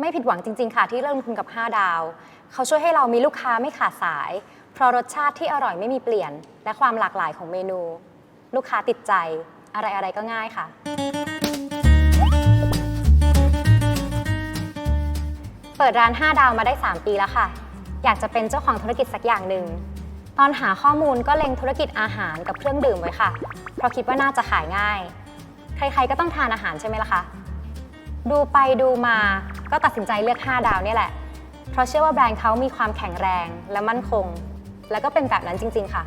ไม่ผิดหวังจริง ๆ ค่ะ ที่เริ่มลงทุนกับ 5 ดาว เขาช่วยให้เรามีลูกค้าไม่ขาดสาย เพราะรสชาติที่อร่อยไม่มีเปลี่ยน และความหลากหลายของเมนู ลูกค้าติดใจอะไรๆก็ง่ายค่ะ เปิดร้าน 5 ดาวมาได้ 3 ปีแล้วค่ะ อยากจะเป็นเจ้าของธุรกิจสักอย่างหนึ่งตอนหาข้อมูลก็เล็งธุรกิจอาหารกับเครื่องดื่มไว้ค่ะ เพราะคิดว่าน่าจะขายง่าย ใครๆก็ต้องทานอาหารใช่ไหมล่ะคะ ดูไปดูมาก็ตัดสินใจเลือก 5 ดาวเนี่ยแหละ เพราะเชื่อว่าแบรนด์เขามีความแข็งแรงและมั่นคง แล้วก็เป็นแบบนั้นจริง ๆ ค่ะ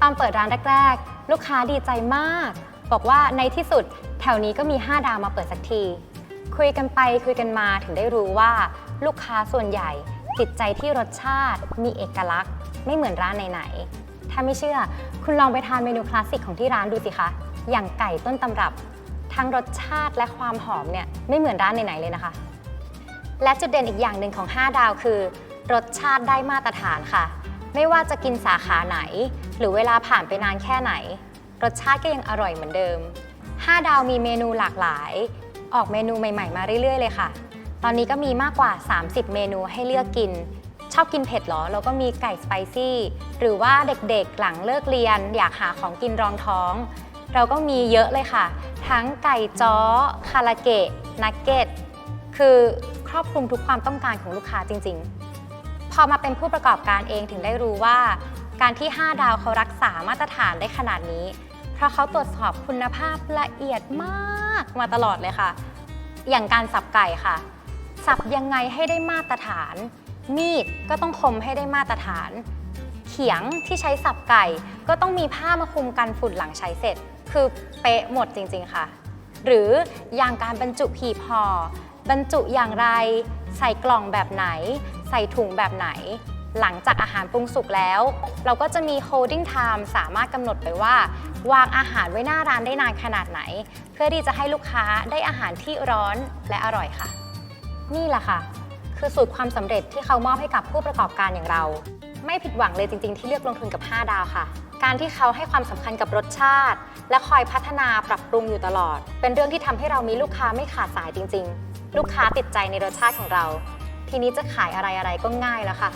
ตอนเปิดร้านแรก ๆ ลูกค้าดีใจมาก บอกว่าในที่สุดแถวนี้ก็มี 5 ดาวมาเปิดสักที คุยกันไปคุยกันมาถึงได้รู้ว่า ลูกค้าส่วนใหญ่ติดใจที่รสชาติ มีเอกลักษณ์ ไม่เหมือนร้านไหนๆถ้าไม่เชื่อ คุณลองไปทานเมนูคลาสสิกของที่ร้านดูสิคะ อย่างไก่ต้นตำรับ ทั้งรสชาติและความหอมเนี่ยไม่เหมือนร้านไหนๆเลยนะคะ และจุดเด่นอีกอย่างหนึ่งของ 5 ดาวคือ รสชาติได้มาตรฐานค่ะ ไม่ว่าจะกินสาขาไหน หรือเวลาผ่านไปนานแค่ไหน รสชาติก็ยังอร่อยเหมือนเดิม 5 ดาวมีเมนูหลากหลาย ออกเมนูใหม่ๆ มาเรื่อยๆเลยค่ะ ตอนนี้ก็มีมากกว่า 30 เมนูให้เลือกกินชอบกินเผ็ดเหรอ เราก็มีไก่สไปซี่ หรือว่าเด็กๆ หลังเลิกเรียน อยากหาของกินรองท้อง เราก็มีเยอะเลยค่ะ ทั้งไก่จ้อ คาราเกะ นักเก็ต คือครอบคลุมทุกความต้องการของลูกค้าจริง ๆ พอมาเป็นผู้ประกอบการเองถึงได้รู้ว่า การที่ 5 ดาวเขารักษามาตรฐานได้ขนาดนี้ เพราะเขาตรวจสอบคุณภาพละเอียดมากมาตลอดเลยค่ะ อย่างการสับไก่ค่ะ สับยังไงให้ได้มาตรฐาน มีดก็ต้องคมให้ได้มาตรฐาน เขียงที่ใช้สับไก่ก็ต้องมีผ้ามาคุมกันฝุ่นหลังใช้เสร็จ คือเป๊ะหมดจริง ๆ ค่ะ หรืออย่างการบรรจุหีบห่อบรรจุอย่างไร ใส่กล่องแบบไหน ใส่ถุงแบบไหน หลังจากอาหารปรุงสุกแล้ว เราก็จะมี holding time สามารถกำหนดไปว่า วางอาหารไว้หน้าร้านได้นานขนาดไหน เพื่อที่จะให้ลูกค้าได้อาหารที่ร้อนและอร่อยค่ะ นี่แหละค่ะ คือสูตรความสำเร็จที่เขามอบให้กับผู้ประกอบการอย่างเรา ไม่ผิดหวังเลยจริง ๆ ที่เลือกลงทุนกับ 5 ดาวค่ะ การที่เขาให้ความสำคัญกับรสชาติ และคอยพัฒนาปรับปรุงอยู่ตลอด เป็นเรื่องที่ทำให้เรามีลูกค้าไม่ขาดสายจริง ๆ ลูกค้าติดใจในรสชาติของเรา ทีนี้จะขายอะไรอะไรก็ง่ายแล้วค่ะ